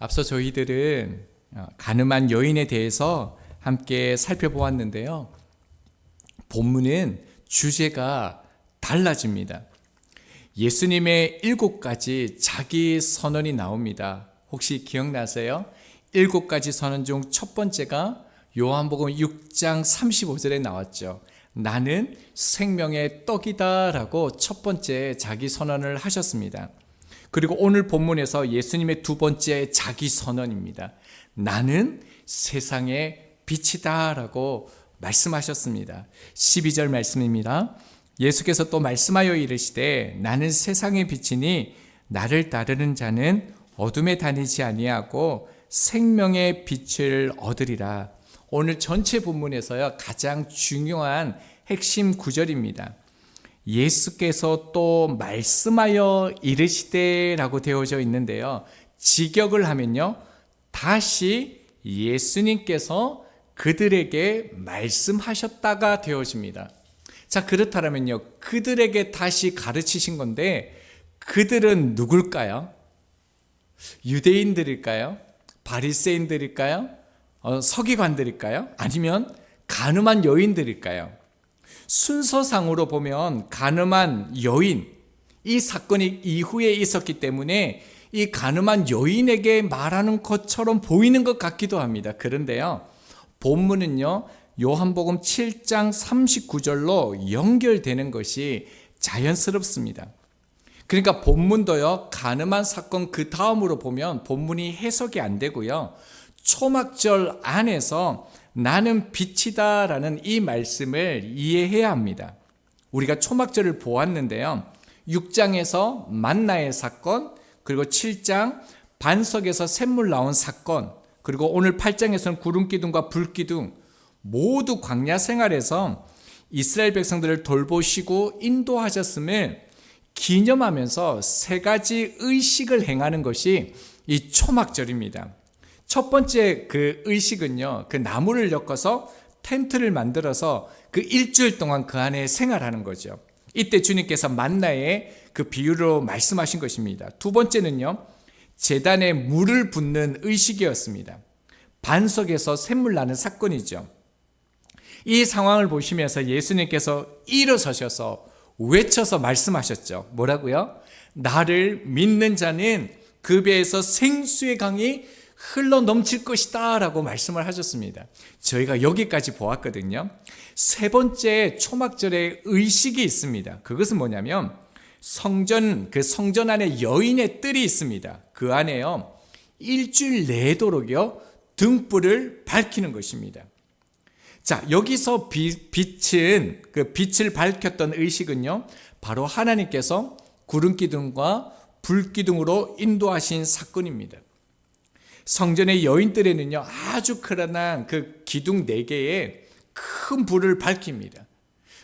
앞서 저희들은 어, 가늠한 여인에 대해서 함께 살펴보았는데요. 본문은 주제가 달라집니다. 예수님의 일곱 가지 자기 선언이 나옵니다. 혹시 기억나세요? 일곱 가지 선언 중 첫 번째가 요한복음 6장 35절에 나왔죠. 나는 생명의 떡이다라고 첫 번째 자기 선언을 하셨습니다. 그리고 오늘 본문에서 예수님의 두 번째 자기 선언입니다. 나는 세상의 빛이다라고 말씀하셨습니다. 12절 말씀입니다. 예수께서 또 말씀하여 이르시되 나는 세상의 빛이니 나를 따르는 자는 어둠에 다니지 아니하고 생명의 빛을 얻으리라. 오늘 전체 본문에서요 가장 중요한 핵심 구절입니다. 예수께서 또 말씀하여 이르시되라고 되어져 있는데요. 직역을 하면요. 다시 예수님께서 그들에게 말씀하셨다가 되어집니다. 자, 그렇다면요. 그들에게 다시 가르치신 건데 그들은 누굴까요? 유대인들일까요? 바리새인들일까요? 어, 서기관들일까요? 아니면 가늠한 여인들일까요? 순서상으로 보면 가늠한 여인 이 사건이 이후에 있었기 때문에 이 가늠한 여인에게 말하는 것처럼 보이는 것 같기도 합니다. 그런데요. 본문은요. 요한복음 7장 39절로 연결되는 것이 자연스럽습니다. 그러니까 본문도요. 가늠한 사건 그 다음으로 보면 본문이 해석이 안 되고요. 초막절 안에서 나는 빛이다 라는 이 말씀을 이해해야 합니다. 우리가 초막절을 보았는데요. 6장에서 만나의 사건, 그리고 7장 반석에서 샘물 나온 사건, 그리고 오늘 8장에서는 구름 기둥과 불 기둥 모두 광야 생활에서 이스라엘 백성들을 돌보시고 인도하셨음을 기념하면서 세 가지 의식을 행하는 것이 이 초막절입니다. 첫 번째 그 의식은요, 그 나무를 엮어서 텐트를 만들어서 그 일주일 동안 그 안에 생활하는 거죠. 이때 주님께서 만나의 그 비유로 말씀하신 것입니다. 두 번째는요, 재단에 물을 붓는 의식이었습니다. 반석에서 샘물 나는 사건이죠. 이 상황을 보시면서 예수님께서 일어서셔서 외쳐서 말씀하셨죠. 뭐라고요? 나를 믿는 자는 그 배에서 생수의 강이 흘러 넘칠 것이다 라고 말씀을 하셨습니다. 저희가 여기까지 보았거든요. 세 번째 초막절의 의식이 있습니다. 그것은 뭐냐면 성전, 그 성전 안에 여인의 뜰이 있습니다. 그 안에요. 일주일 내도록요. 등불을 밝히는 것입니다. 자, 여기서 빛, 빛은 그 빛을 밝혔던 의식은요. 바로 하나님께서 구름 기둥과 불 기둥으로 인도하신 사건입니다. 성전의 여인들에는요 아주 크란한 그 기둥 네 개에 큰 불을 밝힙니다.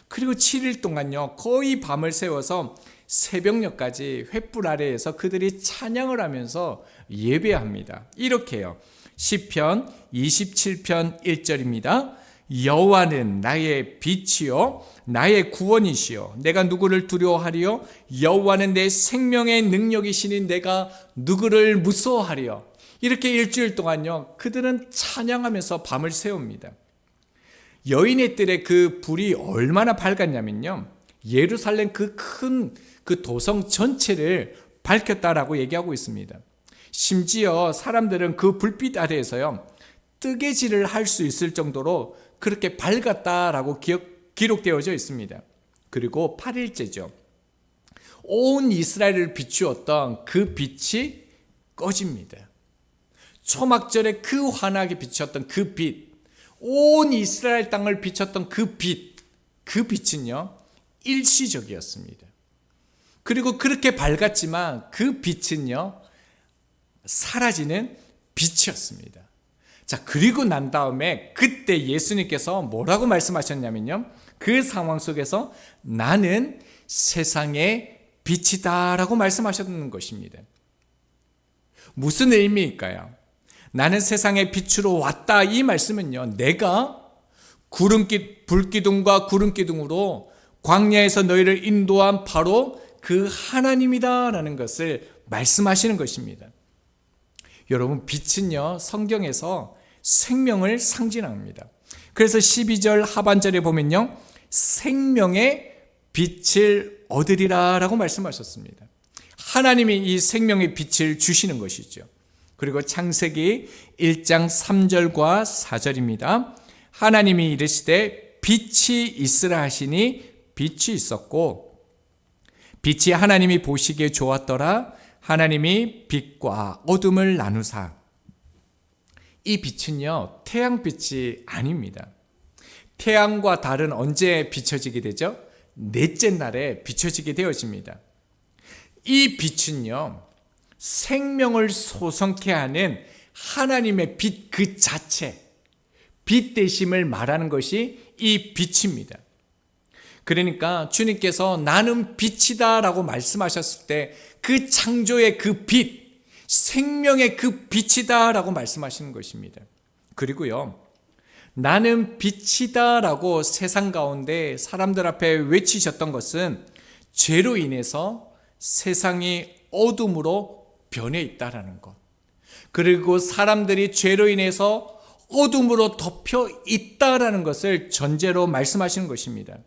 그리고 7일 동안요 거의 밤을 새워서 새벽녘까지 횃불 아래에서 그들이 찬양을 하면서 예배합니다. 이렇게요. 시편 27편 1절입니다. 여호와는 나의 빛이요 나의 구원이시요 내가 누구를 두려워하리요 여호와는 내 생명의 능력이시니 내가 누구를 무서워하리요 이렇게 일주일 동안요, 그들은 찬양하면서 밤을 새웁니다. 여인의 뜰에 그 불이 얼마나 밝았냐면요, 예루살렘 그큰그 도성 전체를 밝혔다라고 얘기하고 있습니다. 심지어 사람들은 그 불빛 아래에서요, 뜨개질을 할 수 있을 정도로 그렇게 밝았다라고 기억, 기록되어져 있습니다. 그리고 8일째죠. 온 이스라엘을 비추었던 그 빛이 꺼집니다. 초막절에 그 환하게 비쳤던 그 빛, 온 이스라엘 땅을 비쳤던 그 빛, 그 빛은요, 일시적이었습니다. 그리고 그렇게 밝았지만 그 빛은요, 사라지는 빛이었습니다. 자, 그리고 난 다음에 그때 예수님께서 뭐라고 말씀하셨냐면요. 그 상황 속에서 나는 세상의 빛이다라고 말씀하셨는 것입니다. 무슨 의미일까요? 나는 세상의 빛으로 왔다 이 말씀은요. 내가 구름기 불기둥과 구름기둥으로 광야에서 너희를 인도한 바로 그 하나님이다라는 것을 말씀하시는 것입니다. 여러분 빛은요 성경에서 생명을 상징합니다. 그래서 12절 하반절에 보면요 생명의 빛을 얻으리라라고 말씀하셨습니다. 하나님이 이 생명의 빛을 주시는 것이죠. 그리고 창세기 1장 3절과 4절입니다. 하나님이 이르시되 빛이 있으라 하시니 빛이 있었고 빛이 하나님이 보시기에 좋았더라 하나님이 빛과 어둠을 나누사 이 빛은요 태양빛이 아닙니다. 태양과 달은 언제 비춰지게 되죠? 넷째 날에 비춰지게 되어집니다. 이 빛은요 생명을 소성케 하는 하나님의 빛 그 자체, 빛 되심을 말하는 것이 이 빛입니다. 그러니까 주님께서 나는 빛이다라고 말씀하셨을 때 그 창조의 그 빛, 생명의 그 빛이다라고 말씀하시는 것입니다. 그리고요, 나는 빛이다라고 세상 가운데 사람들 앞에 외치셨던 것은 죄로 인해서 세상이 어둠으로 변해 있다라는 것. 그리고 사람들이 죄로 인해서 어둠으로 덮여 있다라는 것을 전제로 말씀하시는 것입니다.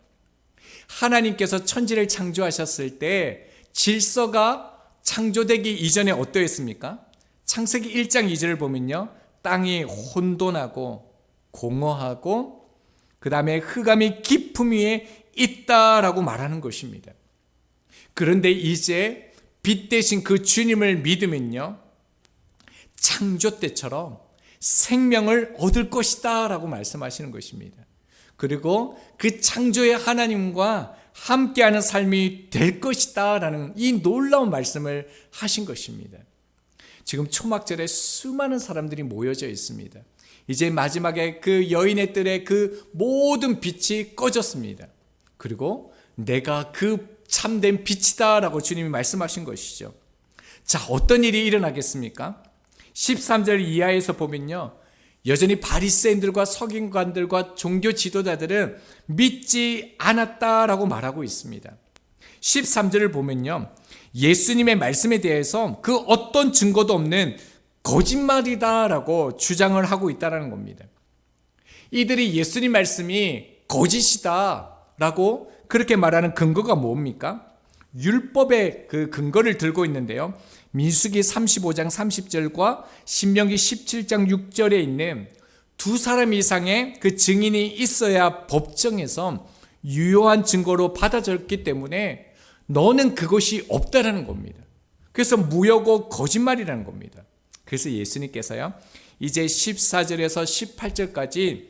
하나님께서 천지를 창조하셨을 때 질서가 창조되기 이전에 어떠했습니까? 창세기 1장 2절을 보면요. 땅이 혼돈하고 공허하고 그 다음에 흑암이 깊음 위에 있다라고 말하는 것입니다. 그런데 이제 빛 대신 그 주님을 믿으면요. 창조 때처럼 생명을 얻을 것이다 라고 말씀하시는 것입니다. 그리고 그 창조의 하나님과 함께하는 삶이 될 것이다 라는 이 놀라운 말씀을 하신 것입니다. 지금 초막절에 수많은 사람들이 모여져 있습니다. 이제 마지막에 그 여인의 뜰에 그 모든 빛이 꺼졌습니다. 그리고 내가 그 참된 빛이다 라고 주님이 말씀하신 것이죠. 자, 어떤 일이 일어나겠습니까? 13절 이하에서 보면요. 여전히 바리새인들과 서긴관들과 종교 지도자들은 믿지 않았다라고 말하고 있습니다. 13절을 보면요. 예수님의 말씀에 대해서 그 어떤 증거도 없는 거짓말이다라고 주장을 하고 있다라는 겁니다. 이들이 예수님 말씀이 거짓이다 라고 그렇게 말하는 근거가 뭡니까? 율법의 그 근거를 들고 있는데요. 민수기 35장 30절과 신명기 17장 6절에 있는 두 사람 이상의 그 증인이 있어야 법정에서 유효한 증거로 받아졌기 때문에 너는 그것이 없다라는 겁니다. 그래서 무효고 거짓말이라는 겁니다. 그래서 예수님께서요. 이제 14절에서 18절까지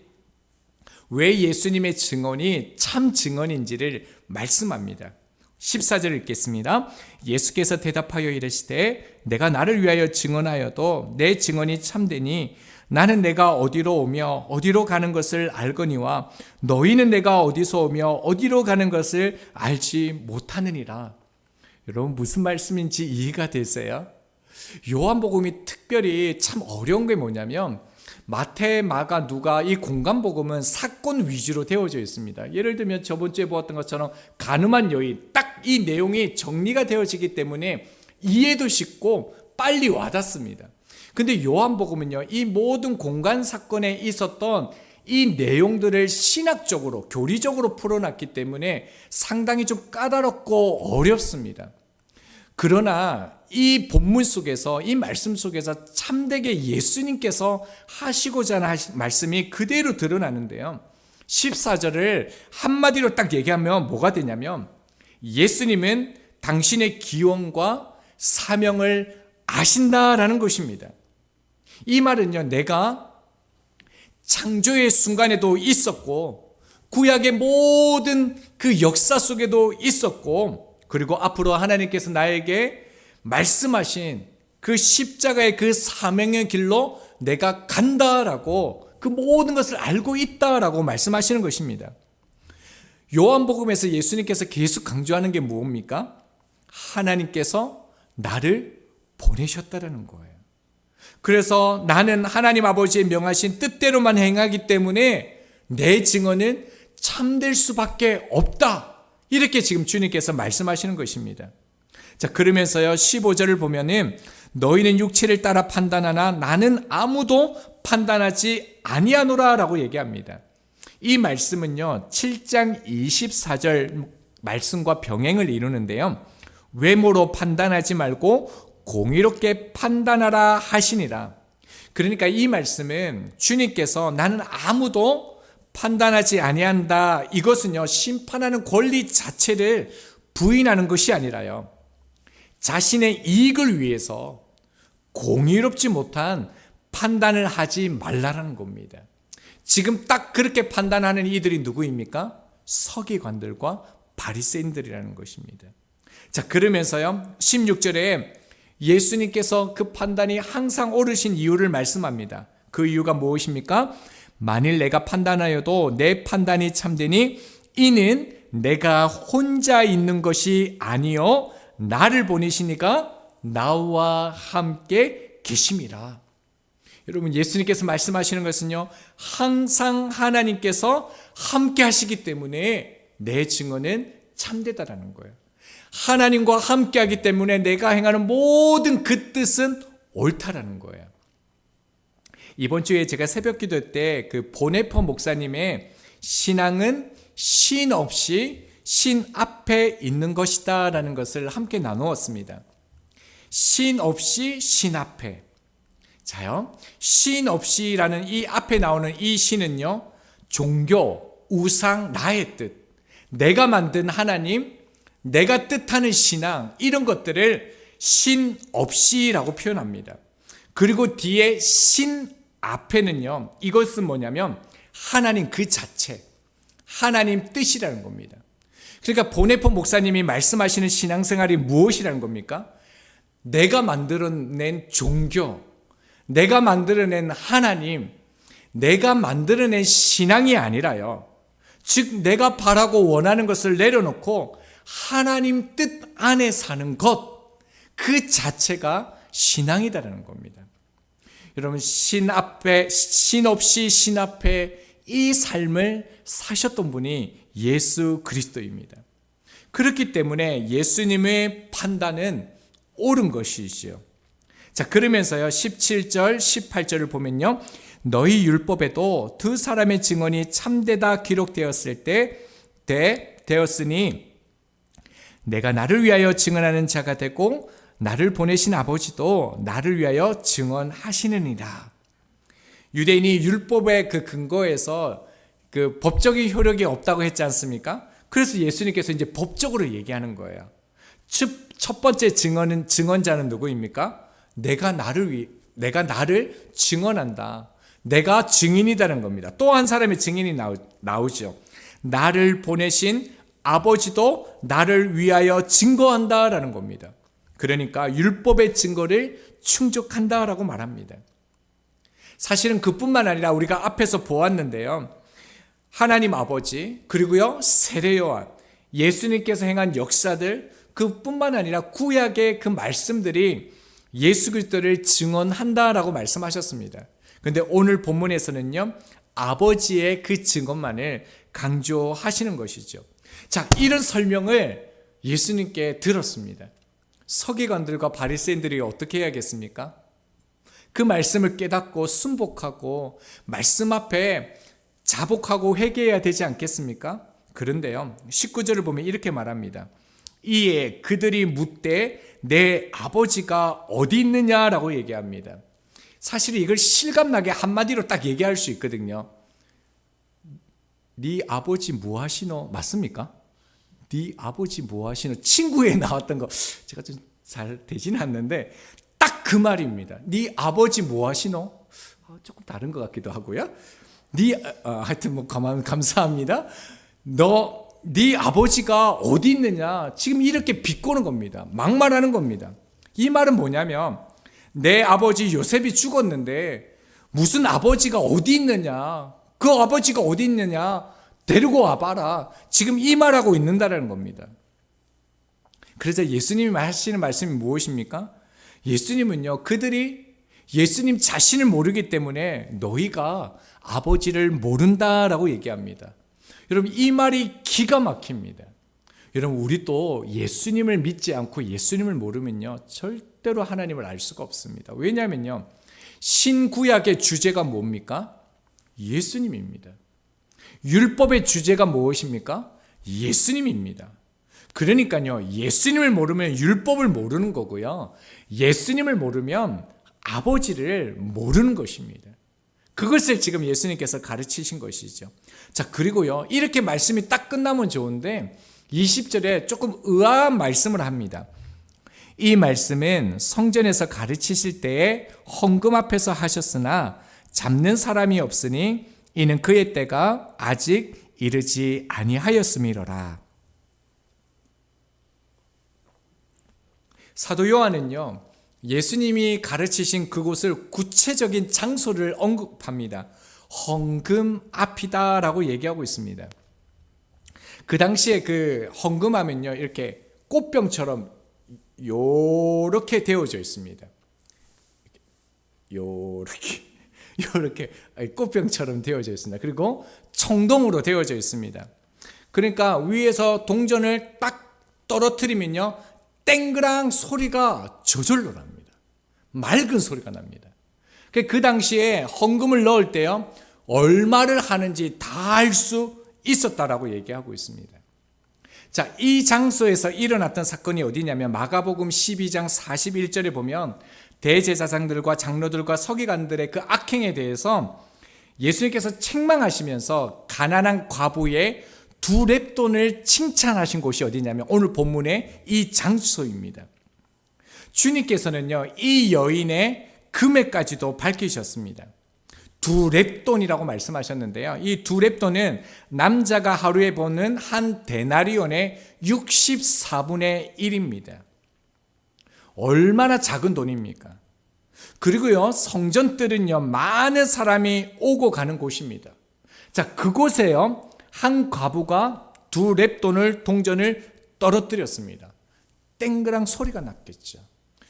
왜 예수님의 증언이 참 증언인지를 말씀합니다. 14절 읽겠습니다. 예수께서 대답하여 이르시되 내가 나를 위하여 증언하여도 내 증언이 참되니 나는 내가 어디로 오며 어디로 가는 것을 알거니와 너희는 내가 어디서 오며 어디로 가는 것을 알지 못하느니라. 여러분 무슨 말씀인지 이해가 되세요? 요한복음이 특별히 참 어려운 게 뭐냐면 마태, 마가, 누가 이 공간 복음은 사건 위주로 되어져 있습니다. 예를 들면 저번 주에 보았던 것처럼 가늠한 여인 딱 이 내용이 정리가 되어지기 때문에 이해도 쉽고 빨리 와닿습니다. 근데 요한복음은요. 이 모든 공간 사건에 있었던 이 내용들을 신학적으로 교리적으로 풀어놨기 때문에 상당히 좀 까다롭고 어렵습니다. 그러나 이 본문 속에서 이 말씀 속에서 참되게 예수님께서 하시고자 하는 말씀이 그대로 드러나는데요. 14절을 한마디로 딱 얘기하면 뭐가 되냐면 예수님은 당신의 기원과 사명을 아신다라는 것입니다. 이 말은요, 내가 창조의 순간에도 있었고, 구약의 모든 그 역사 속에도 있었고, 그리고 앞으로 하나님께서 나에게 말씀하신 그 십자가의 그 사명의 길로 내가 간다라고 그 모든 것을 알고 있다라고 말씀하시는 것입니다. 요한복음에서 예수님께서 계속 강조하는 게 무엇입니까? 하나님께서 나를 보내셨다라는 거예요. 그래서 나는 하나님 아버지의 명하신 뜻대로만 행하기 때문에 내 증언은 참될 수밖에 없다. 이렇게 지금 주님께서 말씀하시는 것입니다. 자, 그러면서요, 15절을 보면은 너희는 육체를 따라 판단하나 나는 아무도 판단하지 아니하노라 라고 얘기합니다. 이 말씀은요. 7장 24절 말씀과 병행을 이루는데요. 외모로 판단하지 말고 공의롭게 판단하라 하시니라. 그러니까 이 말씀은 주님께서 나는 아무도 판단하지 아니한다. 이것은요. 심판하는 권리 자체를 부인하는 것이 아니라요. 자신의 이익을 위해서 공의롭지 못한 판단을 하지 말라라는 겁니다. 지금 딱 그렇게 판단하는 이들이 누구입니까? 서기관들과 바리새인들이라는 것입니다. 자, 그러면서요. 16절에 예수님께서 그 판단이 항상 옳으신 이유를 말씀합니다. 그 이유가 무엇입니까? 만일 내가 판단하여도 내 판단이 참되니 이는 내가 혼자 있는 것이 아니요 나를 보내시니까 나와 함께 계심이라. 여러분 예수님께서 말씀하시는 것은요. 항상 하나님께서 함께 하시기 때문에 내 증언은 참되다라는 거예요. 하나님과 함께 하기 때문에 내가 행하는 모든 그 뜻은 옳다라는 거예요. 이번 주에 제가 새벽 기도 때 그 보네퍼 목사님의 신앙은 신 없이 신 앞에 있는 것이다 라는 것을 함께 나누었습니다. 신 없이 신 앞에. 자요. 신 없이라는 이 앞에 나오는 이 신은요. 종교, 우상, 나의 뜻. 내가 만든 하나님, 내가 뜻하는 신앙, 이런 것들을 신 없이라고 표현합니다. 그리고 뒤에 신 앞에는요, 이것은 뭐냐면 하나님 그 자체, 하나님 뜻이라는 겁니다. 그러니까 보네폰 목사님이 말씀하시는 신앙생활이 무엇이라는 겁니까? 내가 만들어낸 종교, 내가 만들어낸 하나님, 내가 만들어낸 신앙이 아니라요. 즉, 내가 바라고 원하는 것을 내려놓고 하나님 뜻 안에 사는 것, 그 자체가 신앙이다라는 겁니다. 여러분, 신 앞에, 신 없이 신 앞에 이 삶을 사셨던 분이 예수 그리스도입니다. 그렇기 때문에 예수님의 판단은 옳은 것이지요. 자, 그러면서요, 17절, 18절을 보면요. 너희 율법에도 두 사람의 증언이 참되다 기록되었을 때, 되, 되었으니, 내가 나를 위하여 증언하는 자가 되고, 나를 보내신 아버지도 나를 위하여 증언하시느니라. 유대인이 율법의 그 근거에서 그 법적인 효력이 없다고 했지 않습니까? 그래서 예수님께서 이제 법적으로 얘기하는 거예요. 첫, 첫 번째 증언은 증언자는 누구입니까? 내가 나를 위, 내가 나를 증언한다. 내가 증인이다는 겁니다. 또 한 사람의 증인이 나오, 나오죠. 나를 보내신 아버지도 나를 위하여 증거한다라는 겁니다. 그러니까 율법의 증거를 충족한다라고 말합니다. 사실은 그뿐만 아니라 우리가 앞에서 보았는데요. 하나님 아버지 그리고요 세례 요한 예수님께서 행한 역사들 그뿐만 아니라 구약의 그 말씀들이 예수 그리스도를 증언한다라고 말씀하셨습니다. 근데 오늘 본문에서는요 아버지의 그 증언만을 강조하시는 것이죠. 자 이런 설명을 예수님께 들었습니다. 서기관들과 바리새인들이 어떻게 해야겠습니까? 그 말씀을 깨닫고 순복하고 말씀 앞에 자복하고 회개해야 되지 않겠습니까? 그런데요. 19절을 보면 이렇게 말합니다. 이에 그들이 묻되 내 아버지가 어디 있느냐라고 얘기합니다. 사실 이걸 실감나게 한마디로 딱 얘기할 수 있거든요. 네 아버지 뭐 하시노? 맞습니까? 네 아버지 뭐 하시노? 친구에 나왔던 거 제가 좀 잘 되지는 않는데 딱 그 말입니다. 네 아버지 뭐 하시노? 아, 조금 다른 것 같기도 하고요. 네 어, 하여튼 뭐 가만 감사합니다. 너 네 아버지가 어디 있느냐? 지금 이렇게 비꼬는 겁니다. 막말하는 겁니다. 이 말은 뭐냐면 내 아버지 요셉이 죽었는데 무슨 아버지가 어디 있느냐? 그 아버지가 어디 있느냐? 데리고 와봐라. 지금 이 말하고 있는다라는 겁니다. 그래서 예수님이 하시는 말씀이 무엇입니까? 예수님은요, 그들이 예수님 자신을 모르기 때문에 너희가 아버지를 모른다라고 얘기합니다. 여러분, 이 말이 기가 막힙니다. 여러분 우리 또 예수님을 믿지 않고 예수님을 모르면요 절대로 하나님을 알 수가 없습니다. 왜냐하면요 신구약의 주제가 뭡니까? 예수님입니다. 율법의 주제가 무엇입니까? 예수님입니다. 그러니까요 예수님을 모르면 율법을 모르는 거고요 예수님을 모르면 아버지를 모르는 것입니다. 그것을 지금 예수님께서 가르치신 것이죠. 자, 그리고요, 이렇게 말씀이 딱 끝나면 좋은데, 20절에 조금 의아한 말씀을 합니다. 이 말씀은 성전에서 가르치실 때에 헌금 앞에서 하셨으나 잡는 사람이 없으니 이는 그의 때가 아직 이르지 아니하였음이로라. 사도 요한은요, 예수님이 가르치신 그곳을 구체적인 장소를 언급합니다. 헌금 앞이다라고 얘기하고 있습니다. 그 당시에 그 헌금하면요, 이렇게 꽃병처럼 요렇게 되어져 있습니다. 요렇게, 요렇게 꽃병처럼 되어져 있습니다. 그리고 청동으로 되어져 있습니다. 그러니까 위에서 동전을 딱 떨어뜨리면요, 땡그랑 소리가 저절로 납니다. 맑은 소리가 납니다. 그, 그 당시에 헌금을 넣을 때요, 얼마를 하는지 다 알 수 있었다라고 얘기하고 있습니다. 자, 이 장소에서 일어났던 사건이 어디냐면 마가복음 12장 41절에 보면 대제사장들과 장로들과 서기관들의 그 악행에 대해서 예수님께서 책망하시면서 가난한 과부의 두 랩돈을 칭찬하신 곳이 어디냐면 오늘 본문의 이 장소입니다. 주님께서는요, 이 여인의 금액까지도 밝히셨습니다. 두 랩돈이라고 말씀하셨는데요. 이 두 랩돈은 남자가 하루에 버는 한 데나리온의 64분의 1입니다. 얼마나 작은 돈입니까? 그리고요, 성전들은요, 많은 사람이 오고 가는 곳입니다. 자, 그곳에요, 한 과부가 두 랩돈을, 동전을 떨어뜨렸습니다. 땡그랑 소리가 났겠죠.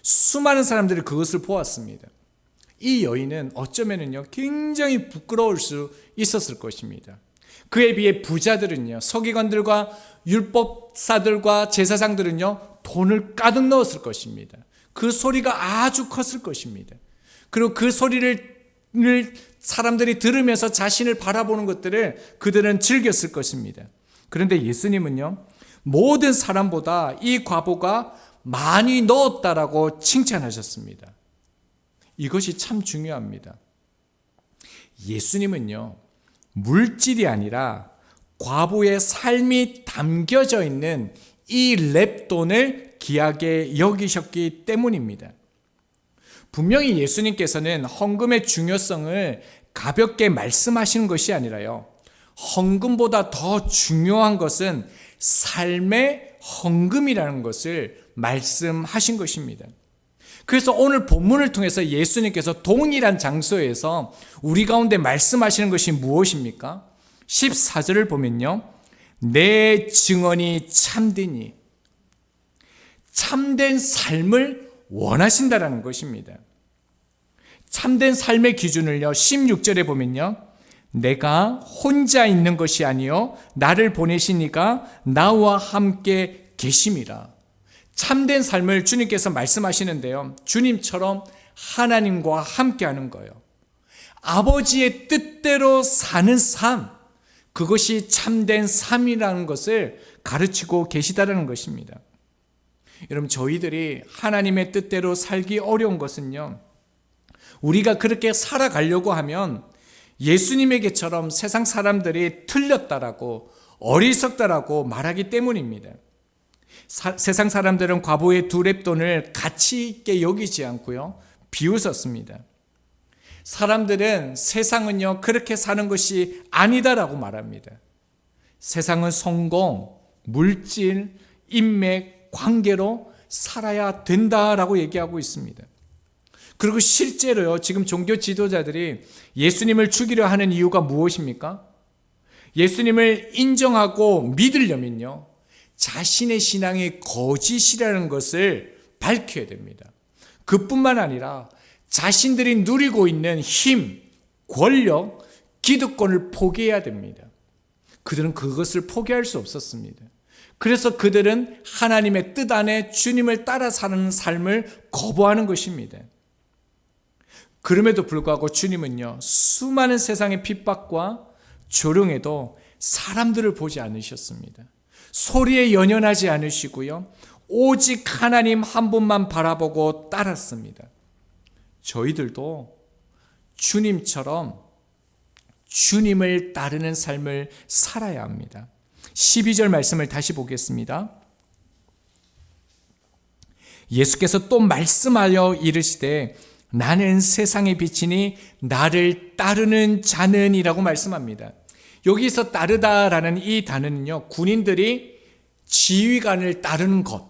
수많은 사람들이 그것을 보았습니다. 이 여인은 어쩌면은요, 굉장히 부끄러울 수 있었을 것입니다. 그에 비해 부자들은요, 서기관들과 율법사들과 제사장들은요, 돈을 가득 넣었을 것입니다. 그 소리가 아주 컸을 것입니다. 그리고 그 소리를 사람들이 들으면서 자신을 바라보는 것들을 그들은 즐겼을 것입니다. 그런데 예수님은요, 모든 사람보다 이 과부가 많이 넣었다라고 칭찬하셨습니다. 이것이 참 중요합니다. 예수님은요, 물질이 아니라 과부의 삶이 담겨져 있는 이 랩돈을 귀하게 여기셨기 때문입니다. 분명히 예수님께서는 헌금의 중요성을 가볍게 말씀하시는 것이 아니라요. 헌금보다 더 중요한 것은 삶의 헌금이라는 것을 말씀하신 것입니다. 그래서 오늘 본문을 통해서 예수님께서 동일한 장소에서 우리 가운데 말씀하시는 것이 무엇입니까? 14절을 보면요. 내 증언이 참되니 참된 삶을 원하신다라는 것입니다. 참된 삶의 기준을요. 16절에 보면요. 내가 혼자 있는 것이 아니요 나를 보내시니까 나와 함께 계심이라. 참된 삶을 주님께서 말씀하시는데요. 주님처럼 하나님과 함께 하는 거예요. 아버지의 뜻대로 사는 삶, 그것이 참된 삶이라는 것을 가르치고 계시다는 것입니다. 여러분, 저희들이 하나님의 뜻대로 살기 어려운 것은요, 우리가 그렇게 살아가려고 하면 예수님에게처럼 세상 사람들이 틀렸다라고 어리석다라고 말하기 때문입니다. 사, 세상 사람들은 과부의 두 랩돈을 가치 있게 여기지 않고요. 비웃었습니다. 사람들은 세상은요, 그렇게 사는 것이 아니다라고 말합니다. 세상은 성공, 물질, 인맥, 관계로 살아야 된다라고 얘기하고 있습니다. 그리고 실제로요, 지금 종교 지도자들이 예수님을 죽이려 하는 이유가 무엇입니까? 예수님을 인정하고 믿으려면요, 자신의 신앙이 거짓이라는 것을 밝혀야 됩니다. 그뿐만 아니라 자신들이 누리고 있는 힘, 권력, 기득권을 포기해야 됩니다. 그들은 그것을 포기할 수 없었습니다. 그래서 그들은 하나님의 뜻 안에 주님을 따라 사는 삶을 거부하는 것입니다. 그럼에도 불구하고 주님은요, 수많은 세상의 핍박과 조롱에도 사람들을 보지 않으셨습니다. 소리에 연연하지 않으시고요, 오직 하나님 한 분만 바라보고 따랐습니다. 저희들도 주님처럼 주님을 따르는 삶을 살아야 합니다. 12절 말씀을 다시 보겠습니다. 예수께서 또 말씀하여 이르시되 나는 세상의 빛이니 나를 따르는 자는이라고 말씀합니다. 여기서 따르다라는 이 단어는요, 군인들이 지휘관을 따르는 것,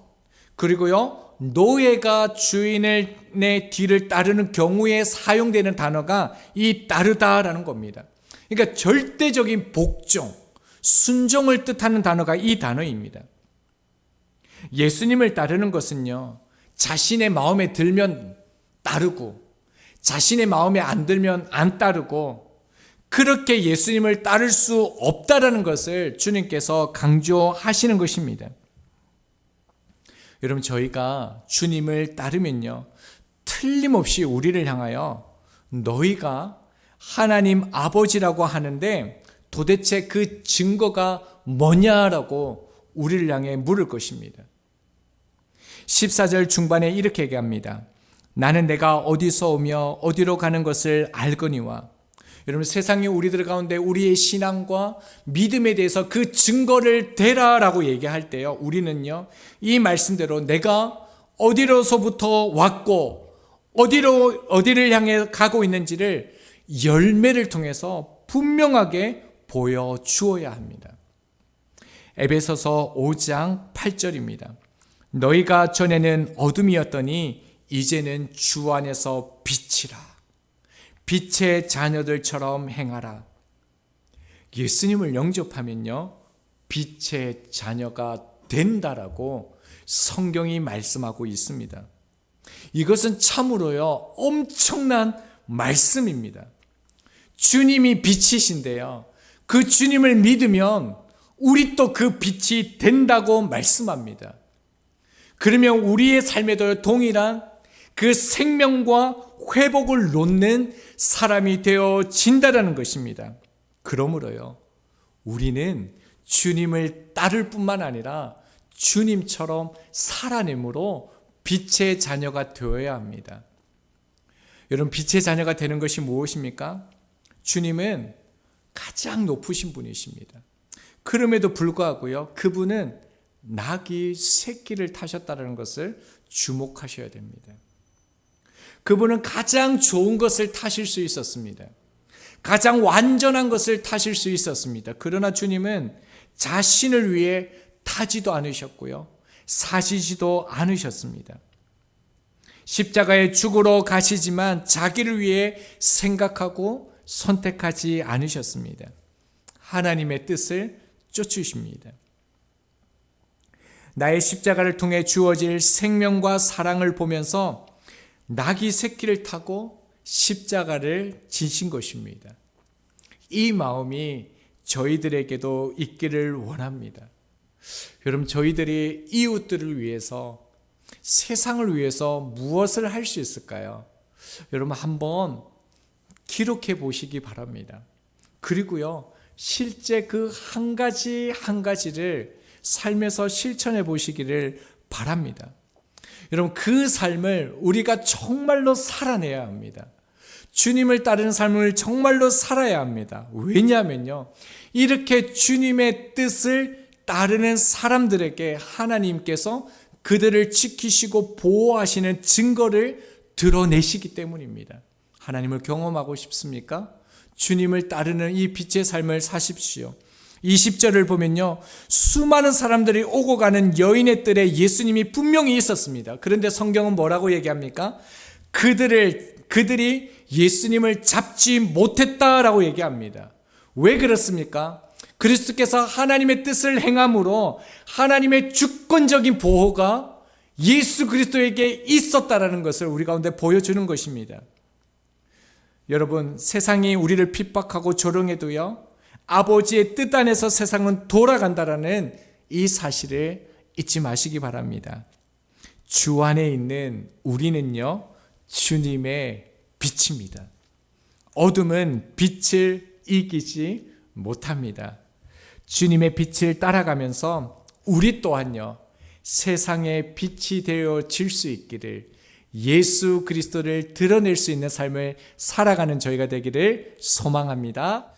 그리고요, 노예가 주인을 내 뒤를 따르는 경우에 사용되는 단어가 이 따르다라는 겁니다. 그러니까 절대적인 복종, 순종을 뜻하는 단어가 이 단어입니다. 예수님을 따르는 것은요, 자신의 마음에 들면 따르고, 자신의 마음에 안 들면 안 따르고, 그렇게 예수님을 따를 수 없다라는 것을 주님께서 강조하시는 것입니다. 여러분, 저희가 주님을 따르면요, 틀림없이 우리를 향하여 너희가 하나님 아버지라고 하는데 도대체 그 증거가 뭐냐라고 우리를 향해 물을 것입니다. 14절 중반에 이렇게 얘기합니다. 나는 내가 어디서 오며 어디로 가는 것을 알거니와 여러분 세상에 우리들 가운데 우리의 신앙과 믿음에 대해서 그 증거를 대라라고 얘기할 때요. 우리는요. 이 말씀대로 내가 어디로서부터 왔고 어디로 어디를 향해 가고 있는지를 열매를 통해서 분명하게 보여 주어야 합니다. 에베소서 5장 8절입니다. 너희가 전에는 어둠이었더니 이제는 주 안에서 빛이라. 빛의 자녀들처럼 행하라. 예수님을 영접하면요. 빛의 자녀가 된다라고 성경이 말씀하고 있습니다. 이것은 참으로요. 엄청난 말씀입니다. 주님이 빛이신데요. 그 주님을 믿으면 우리 또 그 빛이 된다고 말씀합니다. 그러면 우리의 삶에도 동일한 그 생명과 회복을 놓는 사람이 되어진다라는 것입니다. 그러므로요, 우리는 주님을 따를 뿐만 아니라 주님처럼 살아내므로 빛의 자녀가 되어야 합니다. 여러분, 빛의 자녀가 되는 것이 무엇입니까? 주님은 가장 높으신 분이십니다. 그럼에도 불구하고요, 그분은 낙이 새끼를 타셨다는 것을 주목하셔야 됩니다. 그분은 가장 좋은 것을 타실 수 있었습니다. 가장 완전한 것을 타실 수 있었습니다. 그러나 주님은 자신을 위해 타지도 않으셨고요. 사시지도 않으셨습니다. 십자가에 죽으러 가시지만 자기를 위해 생각하고 선택하지 않으셨습니다. 하나님의 뜻을 쫓으십니다. 나의 십자가를 통해 주어질 생명과 사랑을 보면서 낙이 새끼를 타고 십자가를 지신 것입니다. 이 마음이 저희들에게도 있기를 원합니다. 여러분, 저희들이 이웃들을 위해서 세상을 위해서 무엇을 할 수 있을까요? 여러분, 한번 기록해 보시기 바랍니다. 그리고요, 실제 그 한 가지 한 가지를 삶에서 실천해 보시기를 바랍니다. 여러분, 그 삶을 우리가 정말로 살아내야 합니다. 주님을 따르는 삶을 정말로 살아야 합니다. 왜냐하면요. 이렇게 주님의 뜻을 따르는 사람들에게 하나님께서 그들을 지키시고 보호하시는 증거를 드러내시기 때문입니다. 하나님을 경험하고 싶습니까? 주님을 따르는 이 빛의 삶을 사십시오. 20절을 보면요. 수많은 사람들이 오고 가는 여인의 뜰에 예수님이 분명히 있었습니다. 그런데 성경은 뭐라고 얘기합니까? 그들을, 그들이 예수님을 잡지 못했다라고 얘기합니다. 왜 그렇습니까? 그리스도께서 하나님의 뜻을 행함으로 하나님의 주권적인 보호가 예수 그리스도에게 있었다라는 것을 우리 가운데 보여주는 것입니다. 여러분, 세상이 우리를 핍박하고 조롱해도요, 아버지의 뜻 안에서 세상은 돌아간다라는 이 사실을 잊지 마시기 바랍니다. 주 안에 있는 우리는요, 주님의 빛입니다. 어둠은 빛을 이기지 못합니다. 주님의 빛을 따라가면서 우리 또한요, 세상의 빛이 되어질 수 있기를 예수 그리스도를 드러낼 수 있는 삶을 살아가는 저희가 되기를 소망합니다.